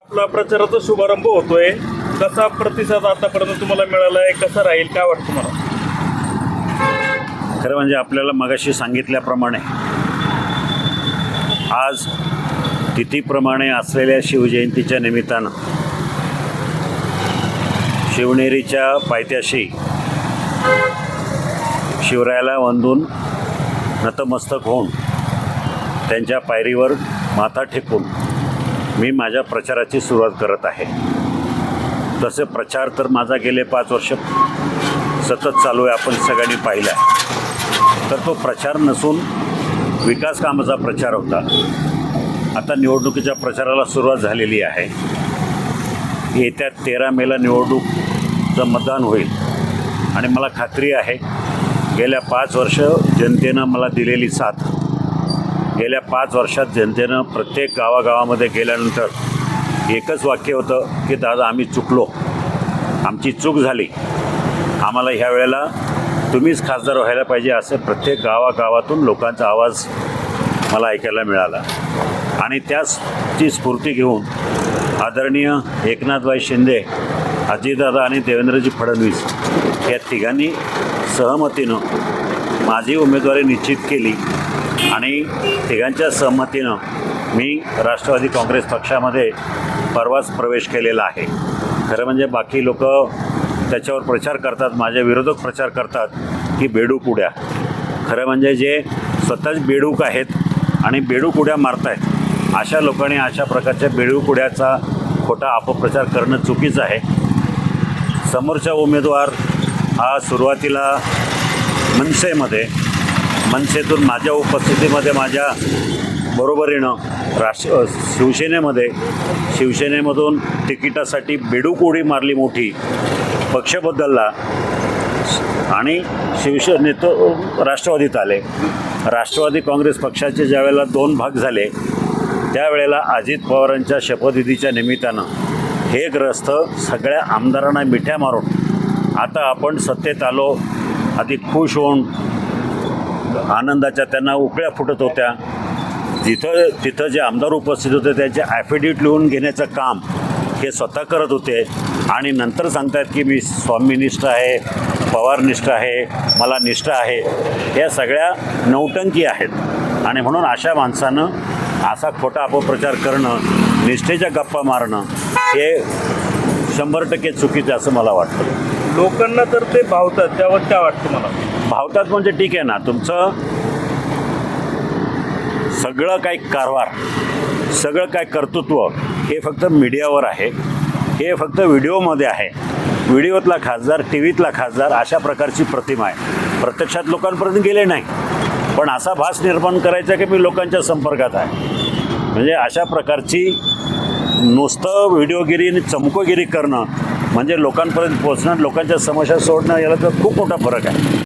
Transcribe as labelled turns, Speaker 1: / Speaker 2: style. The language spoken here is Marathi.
Speaker 1: आपला प्रचाराचा शुभारंभ होतोय. कसा प्रतिसाद आतापर्यंत तुम्हाला मिळाला आहे कसा राहील? काय वाटतं मला
Speaker 2: खरं म्हणजे आपल्याला मगाशी सांगितल्याप्रमाणे आज तिथीप्रमाणे असलेल्या शिवजयंतीच्या निमित्तानं शिवनेरीच्या पायथ्याशी शिवरायाला वंदून नतमस्तक होऊन त्यांच्या पायरीवर माथा ठेकून मी माझ्या प्रचाराची सुरुवात करत आहे. तसे प्रचार तर माझा गेले पाच वर्ष सतत चालू आहे आपण सगळ्यांनी पाहिला आहे. तर तो प्रचार नसून विकास कामाचा प्रचार होता. आता निवडणुकीच्या प्रचाराला सुरुवात झालेली आहे. येत्या तेरा मेला निवडणूकचं मतदान होईल. आणि मला खात्री आहे गेल्या पाच वर्ष जनतेनं मला दिलेली साथ गेल्या पाच वर्षात जनतेनं प्रत्येक गावागावामध्ये गेल्यानंतर एकच वाक्य होतं की दादा आम्ही चुकलो. आमची चूक झाली. आम्हाला ह्या वेळेला तुम्हीच खासदार व्हायला पाहिजे असे प्रत्येक गावागावातून लोकांचा आवाज मला ऐकायला मिळाला. आणि त्याची स्फूर्ती घेऊन आदरणीय एकनाथभाई शिंदे अजितदादा आणि देवेंद्रजी फडणवीस या तिघांनी सहमतीनं माझी उमेदवारी निश्चित केली. आणि तिघांच्या सहमतीनं मी राष्ट्रवादी काँग्रेस पक्षामध्ये परवाच प्रवेश केलेला आहे. खरं म्हणजे बाकी लोक त्याच्यावर प्रचार करतात माझे विरोधक प्रचार करतात की बेडूक उड्या खरं म्हणजे जे स्वतःच बेडूक आहेत आणि बेडूक उड्या मारतायत अशा लोकांनी अशा प्रकारच्या बेडूक उड्याचा खोटा अपप्रचार करणं चुकीचं आहे. समोरचा उमेदवार हा सुरुवातीला मनसेमध्ये मनसेतून माझ्या उपस्थितीमध्ये माझ्या बरोबरीनं राष्ट्र शिवसेनेमध्ये शिवसेनेमधून तिकिटासाठी बेडूक उडी मारली मोठी पक्ष बदलला आणि शिवसेनेत राष्ट्रवादीत आले. राष्ट्रवादी काँग्रेस पक्षाचे ज्यावेळेला दोन भाग झाले त्यावेळेला अजित पवारांच्या शपथविधीच्या निमित्तानं हे ग्रस्त सगळ्या आमदारांना मिठ्या मारून आता आपण सत्तेत आलो अधिक खुश होऊन आनंदाच्या त्यांना उकळ्या फुटत होत्या. जिथं तिथं जे आमदार उपस्थित होते त्याचे ॲफिडेविट लिहून घेण्याचं काम हे स्वतः करत होते. आणि नंतर सांगतात की मी स्वामीनिष्ठ आहे पवारनिष्ठ आहे मला निष्ठा आहे. या सगळ्या नौटंकी आहेत. आणि म्हणून अशा माणसानं असा खोटा अपप्रचार करणं निष्ठेच्या गप्पा मारणं हे शंभर टक्के चुकीचं असं मला वाटतं.
Speaker 1: लोकांना तर ते भावतात त्यावर काय वाटतं मला
Speaker 2: भावतात म्हणजे ठीक आहे ना. तुमचं सगळं काही कारभार सगळं काय कर्तृत्व हे फक्त मीडियावर आहे. हे फक्त व्हिडिओमध्ये आहे. व्हिडिओतला खासदार टी व्हीतला खासदार अशा प्रकारची प्रतिमा आहे. प्रत्यक्षात लोकांपर्यंत गेले नाही. पण असा भास निर्माण करायचा की मी लोकांच्या संपर्कात आहे. म्हणजे अशा प्रकारची नुसतं व्हिडिओगिरी आणि चमकोगिरी करणं म्हणजे लोकांपर्यंत पोहोचणं लोकांच्या समस्या सोडणं याला तर खूप मोठा फरक आहे.